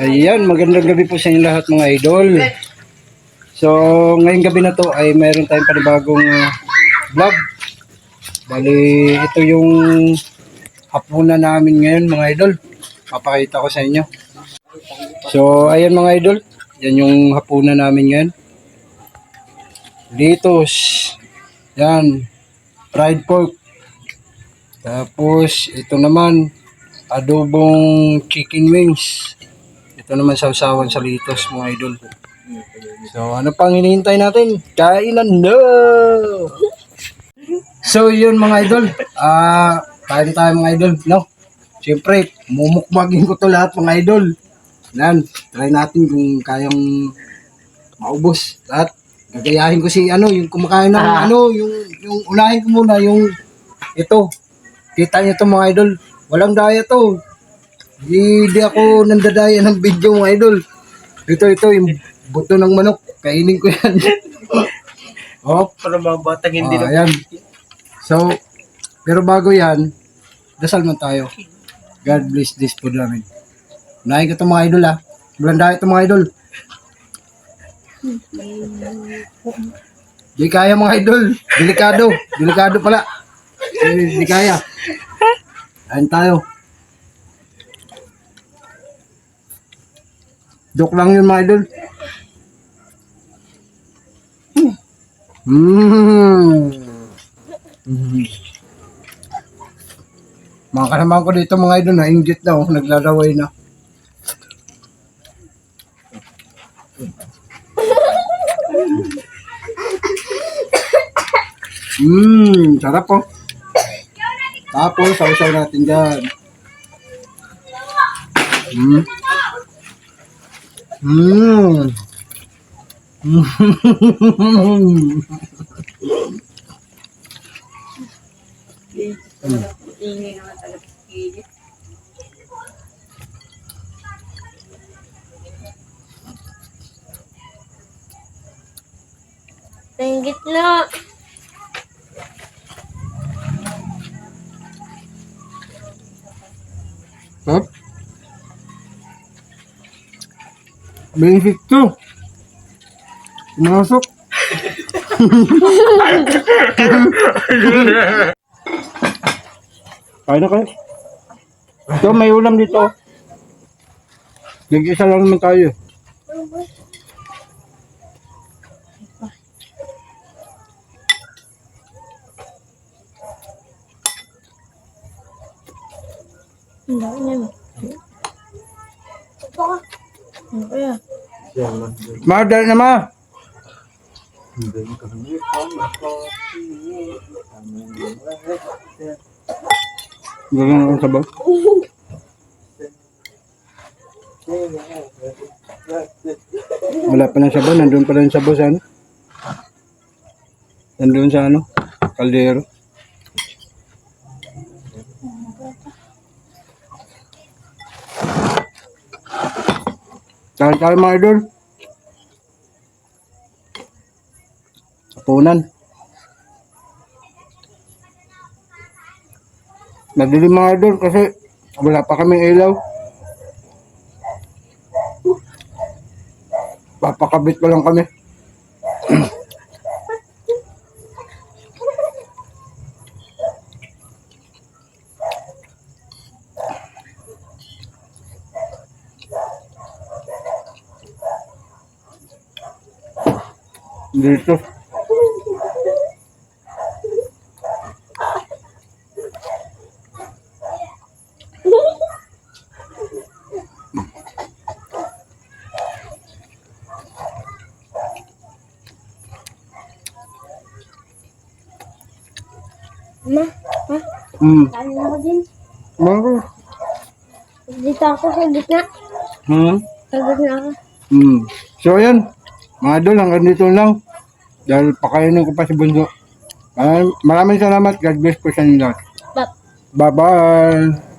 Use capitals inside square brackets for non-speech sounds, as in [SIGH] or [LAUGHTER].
Ayan, magandang gabi po sa inyo lahat mga idol. So, ngayong gabi na to ay mayroon tayong panibagong uh, vlog. Bali, ito yung hapunan namin ngayon mga idol. Papakita ko sa inyo. So, ayan mga idol. Yan yung hapunan namin ngayon. Litos. Yan. Fried pork. Tapos, ito naman, adobong chicken wings. Ito naman sausawan sa litos mga idol. So, ano pang hinihintay natin? Kainan na! So, yun mga idol. Ah, kain tayo mga idol, no? Siyempre, mumukbagin ko to lahat mga idol. Yan, try natin kung kayang maubos lahat. Gagayahin ko si ano, yung kumakain ng ano, yung yung unahin ko muna yung ito. Kita niyo to mga idol. Walang daya to. Di, di ako nandadaya ng video mga idol. Ito, ito, yung buto ng manok. Kainin ko yan. [LAUGHS] oh, Para mga batang hindi ah, na. ayan. So, pero bago yan, dasal man tayo. God bless this food namin. Unahin ko ito mga idol ah. Walang daya ito mga idol. Di kaya mga idol. Delikado. Delikado pala. Di, di kaya. Ayan tayo. Joke lang yun mga idol. Mm. Mm. Mga kasama ko dito mga idol na inggit oh, naglaraway na. Mmm, sarap po. Tapos, sausaw natin dyan. Mmm. Mmm. Sa gitna. Sarap. Basic to. Pumasok. [LAUGHS] Kain na kayo. Ito, may ulam dito. Nag-isa lang naman tayo. Ang dami niyan. Ito ka. Kaya? Mother na ma. Ganyan ang sabaw. Wala pa ng sabaw, nandun pa rin sabaw sa ano. Nandun sa ano, kaldero. Tayo mga idol. Kapunan. Madilim mga kasi wala pa kami ilaw. Papakabit pa lang kami. Dito. Ma, ha? Hmm. Kain ako din. Bago. Dito ako sa gitna. Hmm. Sa gitna ako. Hmm. So, ayan. Mga idol, hanggang dito lang. Dahil pakainin ko pa si Bunso. Maraming, maraming salamat. God bless po sa inyo lahat. Bye-bye.